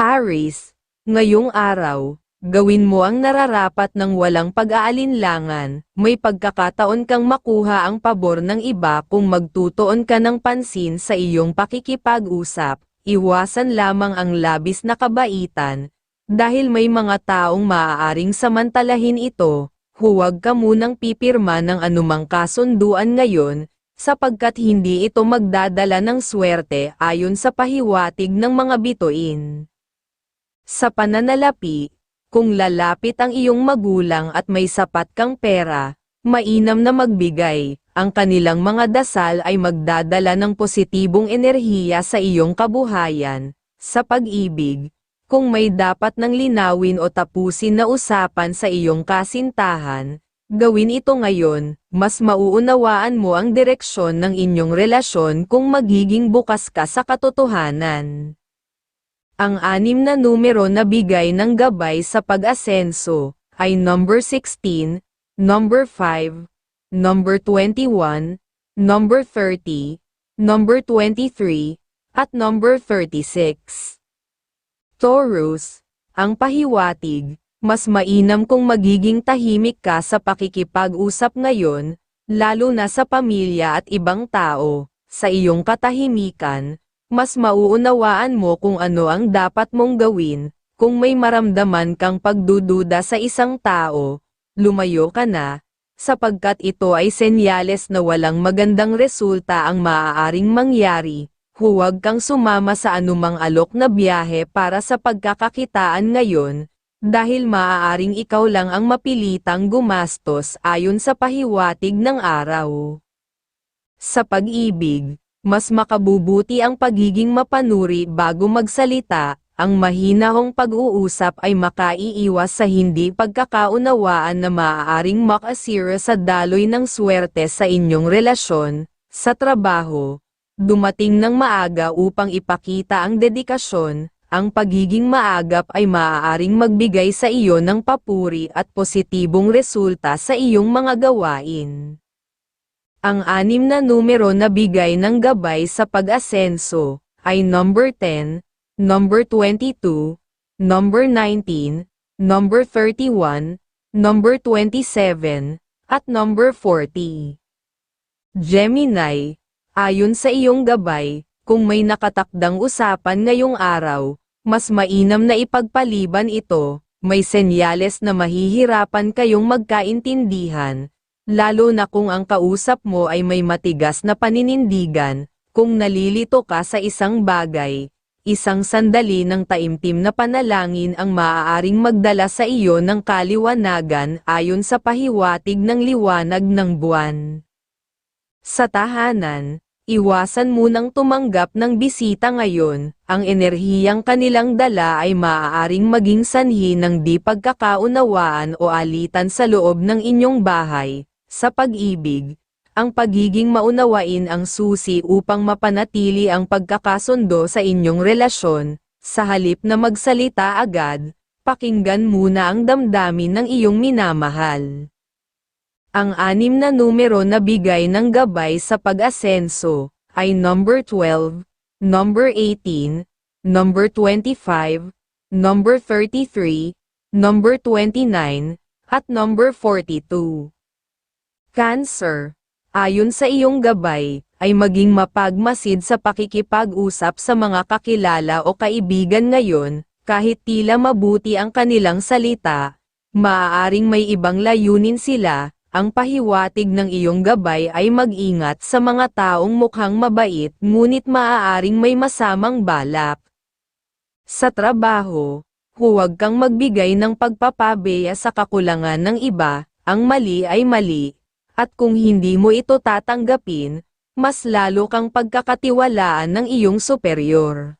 Aris, ngayong araw, gawin mo ang nararapat ng walang pag-aalinlangan, may pagkakataon kang makuha ang pabor ng iba kung magtutuon ka ng pansin sa iyong pakikipag-usap, iwasan lamang ang labis na kabaitan, dahil may mga taong maaaring samantalahin ito, huwag ka munang pipirma ng anumang kasunduan ngayon, sapagkat hindi ito magdadala ng swerte ayon sa pahiwatig ng mga bituin. Sa pananalapi, kung lalapit ang iyong magulang at may sapat kang pera, mainam na magbigay, ang kanilang mga dasal ay magdadala ng positibong enerhiya sa iyong kabuhayan, sa pag-ibig, kung may dapat nang linawin o tapusin na usapan sa iyong kasintahan, gawin ito ngayon, mas mauunawaan mo ang direksyon ng inyong relasyon kung magiging bukas ka sa katotohanan. Ang anim na numero na bigay ng gabay sa pag-asenso ay number 16, number 5, number 21, number 30, number 23, at number 36. Taurus, ang pahiwatig, mas mainam kung magiging tahimik ka sa pakikipag-usap ngayon, lalo na sa pamilya at ibang tao, sa iyong katahimikan, mas mauunawaan mo kung ano ang dapat mong gawin, kung may maramdaman kang pagdududa sa isang tao, lumayo ka na, sapagkat ito ay senyales na walang magandang resulta ang maaaring mangyari, huwag kang sumama sa anumang alok na biyahe para sa pagkakakitaan ngayon, dahil maaaring ikaw lang ang mapilitang gumastos ayon sa pahiwatig ng araw. Sa pag-ibig, mas makabubuti ang pagiging mapanuri bago magsalita, ang mahinahong pag-uusap ay makaiiwas sa hindi pagkakaunawaan na maaaring makasira sa daloy ng swerte sa inyong relasyon, sa trabaho, dumating ng maaga upang ipakita ang dedikasyon, ang pagiging maagap ay maaaring magbigay sa iyo ng papuri at positibong resulta sa iyong mga gawain. Ang anim na numero na bigay ng gabay sa pag-asenso ay number 10, number 22, number 19, number 31, number 27, at number 40. Gemini, ayon sa iyong gabay, kung may nakatakdang usapan ngayong araw, mas mainam na ipagpaliban ito, may senyales na mahihirapan kayong magkaintindihan, lalo na kung ang kausap mo ay may matigas na paninindigan, kung nalilito ka sa isang bagay, isang sandali ng taimtim na panalangin ang maaaring magdala sa iyo ng kaliwanagan ayon sa pahiwatig ng liwanag ng buwan. Sa tahanan, iwasan munang tumanggap ng bisita ngayon, ang enerhiyang kanilang dala ay maaaring maging sanhi ng di pagkakaunawaan o alitan sa loob ng inyong bahay, sa pag-ibig, ang pagiging maunawain ang susi upang mapanatili ang pagkakasundo sa inyong relasyon, sa halip na magsalita agad, pakinggan muna ang damdamin ng iyong minamahal. Ang anim na numero na bigay ng gabay sa pag-asenso ay number 12, number 18, number 25, number 33, number 29, at number 42. Cancer, ayon sa iyong gabay, ay maging mapagmasid sa pakikipag-usap sa mga kakilala o kaibigan ngayon, kahit tila mabuti ang kanilang salita, maaaring may ibang layunin sila, ang pahiwatig ng iyong gabay ay mag-ingat sa mga taong mukhang mabait ngunit maaaring may masamang balak. Sa trabaho, huwag kang magbigay ng pagpapabeya sa kakulangan ng iba, ang mali ay mali, at kung hindi mo ito tatanggapin, mas lalo kang pagkakatiwalaan ng iyong superior.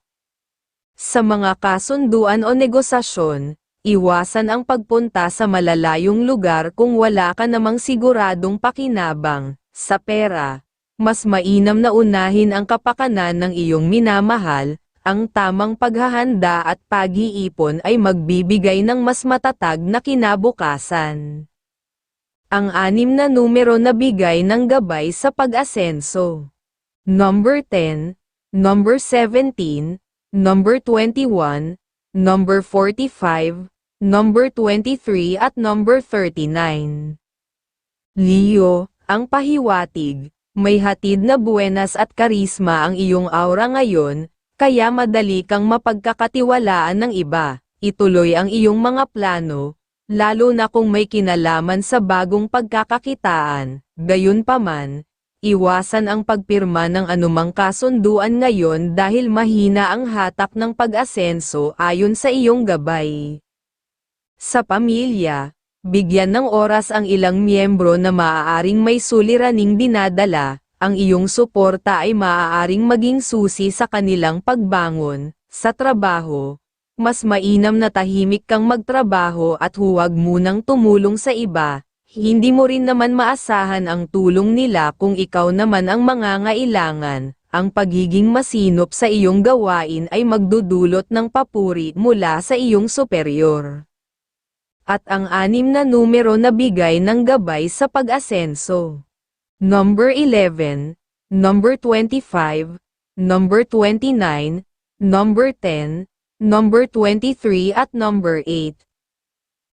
Sa mga kasunduan o negosasyon, Iwasan ang pagpunta sa malalayong lugar kung wala ka namang siguradong pakinabang sa pera. Mas mainam na unahin ang kapakanan ng iyong minamahal, ang tamang paghahanda at pag-iipon ay magbibigay ng mas matatag na kinabukasan. Ang anim na numero na bigay ng gabay sa pag-asenso. Number 10, number 17, number 21, number 45, number 23 at number 39. Leo, ang pahiwatig, may hatid na buenas at karisma ang iyong aura ngayon, kaya madali kang mapagkakatiwalaan ng iba, ituloy ang iyong mga plano, lalo na kung may kinalaman sa bagong pagkakakitaan, gayunpaman, iwasan ang pagpirma ng anumang kasunduan ngayon dahil mahina ang hatak ng pag-asenso ayon sa iyong gabay. Sa pamilya, bigyan ng oras ang ilang miyembro na maaaring may suliraning dinadala, ang iyong suporta ay maaaring maging susi sa kanilang pagbangon, sa trabaho, mas mainam na tahimik kang magtrabaho at huwag munang tumulong sa iba, hindi mo rin naman maasahan ang tulong nila kung ikaw naman ang mangangailangan, ang pagiging masinop sa iyong gawain ay magdudulot ng papuri mula sa iyong superior. At ang anim na numero na bigay ng gabay sa pag-asenso. Number 11, number 25, number 29, number 10, number 23 at number 8.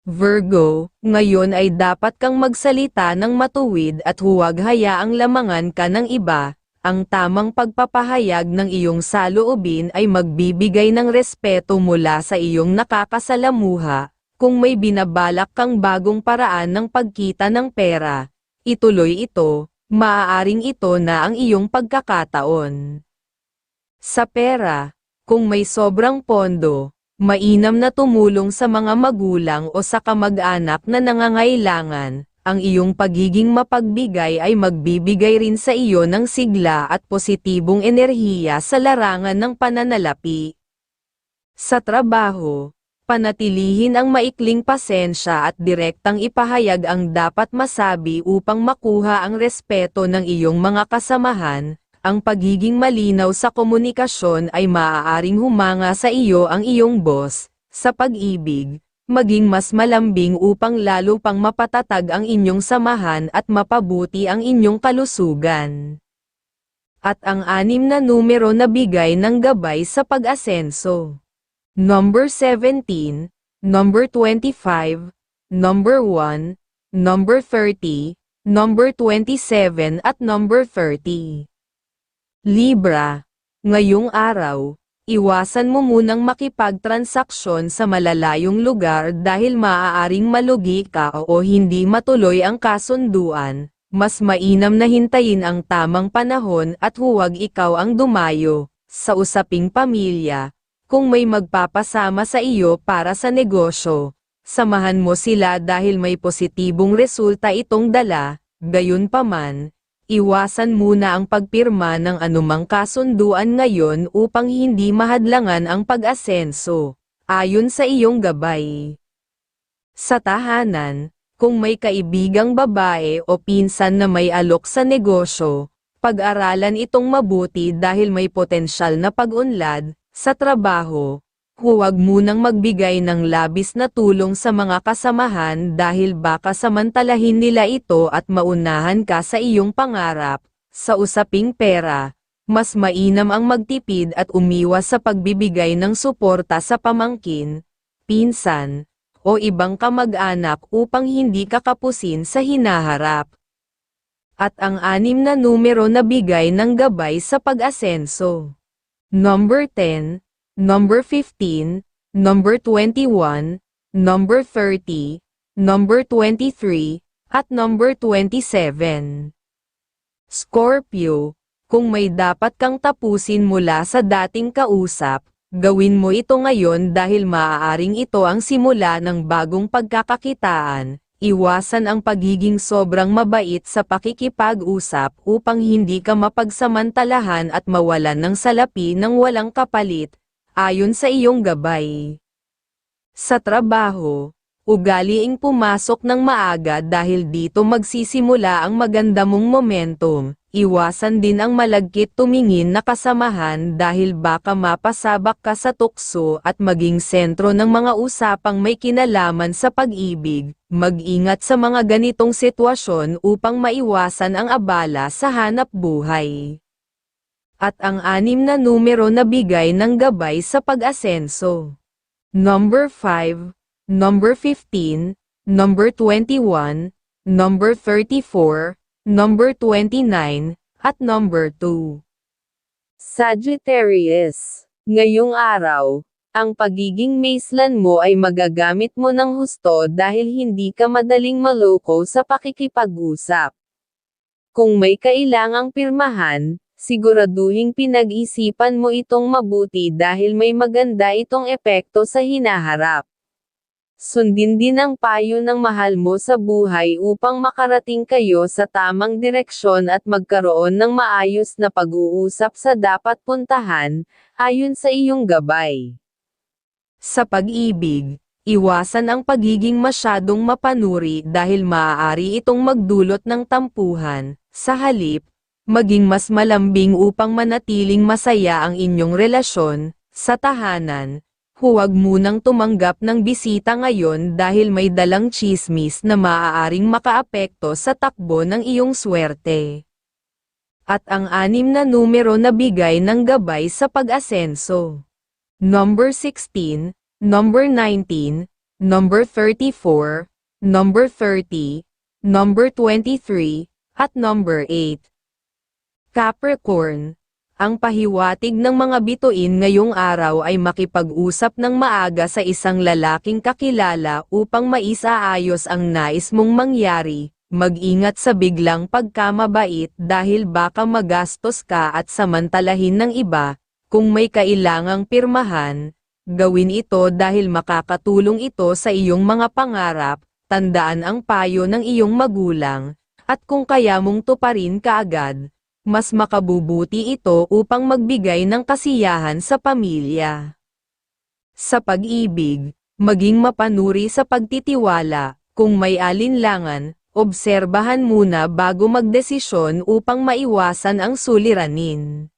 Virgo, ngayon ay dapat kang magsalita ng matuwid at huwag hayaang lamangan ka ng iba, ang tamang pagpapahayag ng iyong saloobin ay magbibigay ng respeto mula sa iyong nakakasalamuha, kung may binabalak kang bagong paraan ng pagkita ng pera, ituloy ito, maaaring ito na ang iyong pagkakataon. Sa pera, kung may sobrang pondo, mainam na tumulong sa mga magulang o sa kamag-anak na nangangailangan, ang iyong pagiging mapagbigay ay magbibigay rin sa iyo ng sigla at positibong enerhiya sa larangan ng pananalapi. Sa trabaho, panatilihin ang maikling pasensya at direktang ipahayag ang dapat masabi upang makuha ang respeto ng iyong mga kasamahan, ang pagiging malinaw sa komunikasyon ay maaaring humanga sa iyo ang iyong boss, sa pag-ibig, maging mas malambing upang lalo pang mapatatag ang inyong samahan at mapabuti ang inyong kalusugan. At ang anim na numero na bigay ng gabay sa pag-asenso. Number 17, number 25, number 1, number 30, number 27 at number 30. Libra, ngayong araw, iwasan mo munang makipagtransaksyon sa malalayong lugar dahil maaaring malugi ka o hindi matuloy ang kasunduan, mas mainam na hintayin ang tamang panahon at huwag ikaw ang dumayo, sa usaping pamilya, kung may magpapasama sa iyo para sa negosyo, samahan mo sila dahil may positibong resulta itong dala, gayunpaman, Iwasan muna ang pagpirma ng anumang kasunduan ngayon upang hindi mahadlangan ang pag-asenso, ayon sa iyong gabay. Sa tahanan, kung may kaibigang babae o pinsan na may alok sa negosyo, pag-aralan itong mabuti dahil may potensyal na pag-unlad, sa trabaho, Huwag munang magbigay ng labis na tulong sa mga kasamahan dahil baka samantalahin nila ito at maunahan ka sa iyong pangarap, sa usaping pera. Mas mainam ang magtipid at umiwas sa pagbibigay ng suporta sa pamangkin, pinsan, o ibang kamag-anak upang hindi ka kapusin sa hinaharap. At ang anim na numero na bigay ng gabay sa pag-asenso. Number 10, number 15, number 21, number 30, number 23, at number 27. Scorpio, kung may dapat kang tapusin mula sa dating kausap, gawin mo ito ngayon dahil maaaring ito ang simula ng bagong pagkakakitaan, Iwasan ang pagiging sobrang mabait sa pakikipag-usap upang hindi ka mapagsamantalahan at mawalan ng salapi ng walang kapalit, ayon sa iyong gabay. Sa trabaho, ugaliing pumasok ng maaga dahil dito magsisimula ang maganda mong momentum, iwasan din ang malagkit tumingin na kasamahan dahil baka mapasabak ka sa tukso at maging sentro ng mga usapang may kinalaman sa pag-ibig, mag-ingat sa mga ganitong sitwasyon upang maiwasan ang abala sa hanap buhay at ang anim na numero na bigay ng gabay sa pag-asenso. number 5, number 15, number 21, number 34, number 29, at number 2. Sagittarius, ngayong araw, ang pagiging maislan mo ay magagamit mo ng husto dahil hindi ka madaling maloko sa pakikipag-usap. Kung may kailangang pirmahan, siguraduhing pinag-isipan mo itong mabuti dahil may maganda itong epekto sa hinaharap. Sundin din ang payo ng mahal mo sa buhay upang makarating kayo sa tamang direksyon at magkaroon ng maayos na pag-uusap sa dapat puntahan, ayon sa iyong gabay. Sa pag-ibig, iwasan ang pagiging masyadong mapanuri dahil maaari itong magdulot ng tampuhan, sa halip, maging mas malambing upang manatiling masaya ang inyong relasyon, sa tahanan, huwag munang tumanggap ng bisita ngayon dahil may dalang chismis na maaaring makaapekto sa takbo ng iyong swerte. At ang anim na numero na bigay ng gabay sa pag-asenso. Number 16, number 19, number 34, number 30, number 23, at number 8. Capricorn, ang pahiwatig ng mga bituin ngayong araw ay makipag-usap ng maaga sa isang lalaking kakilala upang maisaayos ang nais mong mangyari. Mag-ingat sa biglang pagkamabait dahil baka magastos ka at samantalahin ng iba. Kung may kailangang pirmahan, gawin ito dahil makakatulong ito sa iyong mga pangarap, tandaan ang payo ng iyong magulang, at kung kaya mong tuparin kaagad, mas makabubuti ito upang magbigay ng kasiyahan sa pamilya. Sa pag-ibig, maging mapanuri sa pagtitiwala, kung may alinlangan, obserbahan muna bago magdesisyon upang maiwasan ang suliranin.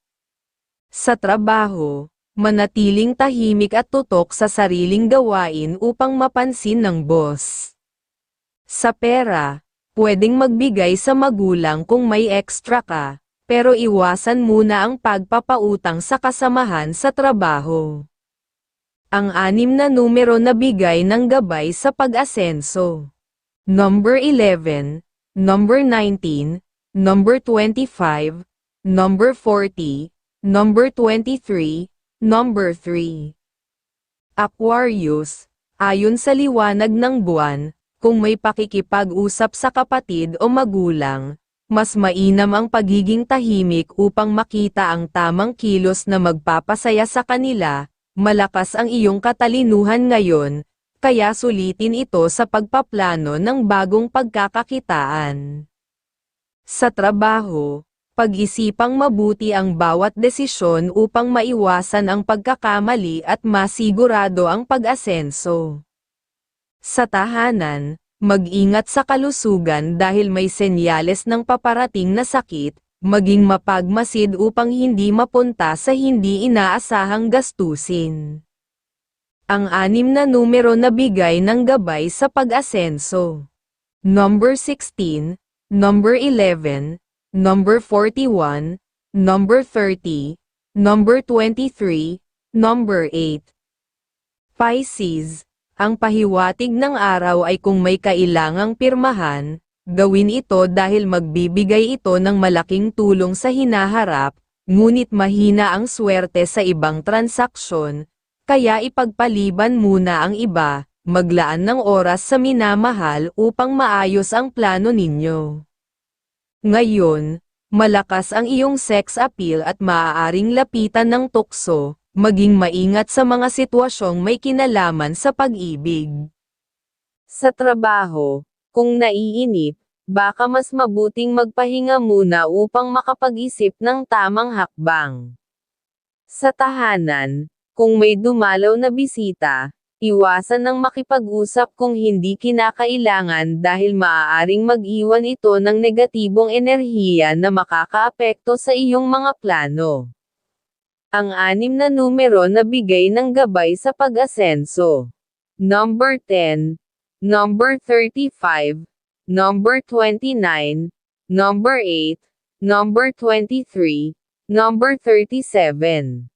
Sa trabaho, manatiling tahimik at tutok sa sariling gawain upang mapansin ng boss. Sa pera, pwedeng magbigay sa magulang kung may extra ka, pero iwasan muna ang pagpapautang sa kasamahan sa trabaho. Ang anim na numero na bigay ng gabay sa pag-asenso. Number 11, number 19, number 25, number 40, number 23, number 3. Aquarius, ayon sa liwanag ng buwan, kung may pakikipag-usap sa kapatid o magulang, mas mainam ang pagiging tahimik upang makita ang tamang kilos na magpapasaya sa kanila, malakas ang iyong katalinuhan ngayon, kaya sulitin ito sa pagpaplano ng bagong pagkakakitaan. Sa trabaho, pag-isipang mabuti ang bawat desisyon upang maiwasan ang pagkakamali at masigurado ang pag-asenso. Sa tahanan, Mag-ingat sa kalusugan dahil may senyales ng paparating na sakit, maging mapagmasid upang hindi mapunta sa hindi inaasahang gastusin. Ang anim na numero na bigay ng gabay sa pag-asenso. Number 16, number 11, number 41, number 30, number 23, number 8. Pisces, ang pahiwatig ng araw ay kung may kailangang pirmahan, gawin ito dahil magbibigay ito ng malaking tulong sa hinaharap, ngunit mahina ang swerte sa ibang transaksyon, kaya ipagpaliban muna ang iba, maglaan ng oras sa minamahal upang maayos ang plano ninyo. Ngayon, malakas ang iyong sex appeal at maaaring lapitan ng tukso, maging maingat sa mga sitwasyong may kinalaman sa pag-ibig. Sa trabaho, kung naiinip, baka mas mabuting magpahinga muna upang makapag-isip ng tamang hakbang. Sa tahanan, kung may dumalaw na bisita, iwasan ng makipag-usap kung hindi kinakailangan dahil maaaring mag-iwan ito ng negatibong enerhiya na makakaapekto sa iyong mga plano ang anim na numero na bigay ng gabay sa pag-asenso. Number 10, number 35, number 29, number 8, number 23, number 37.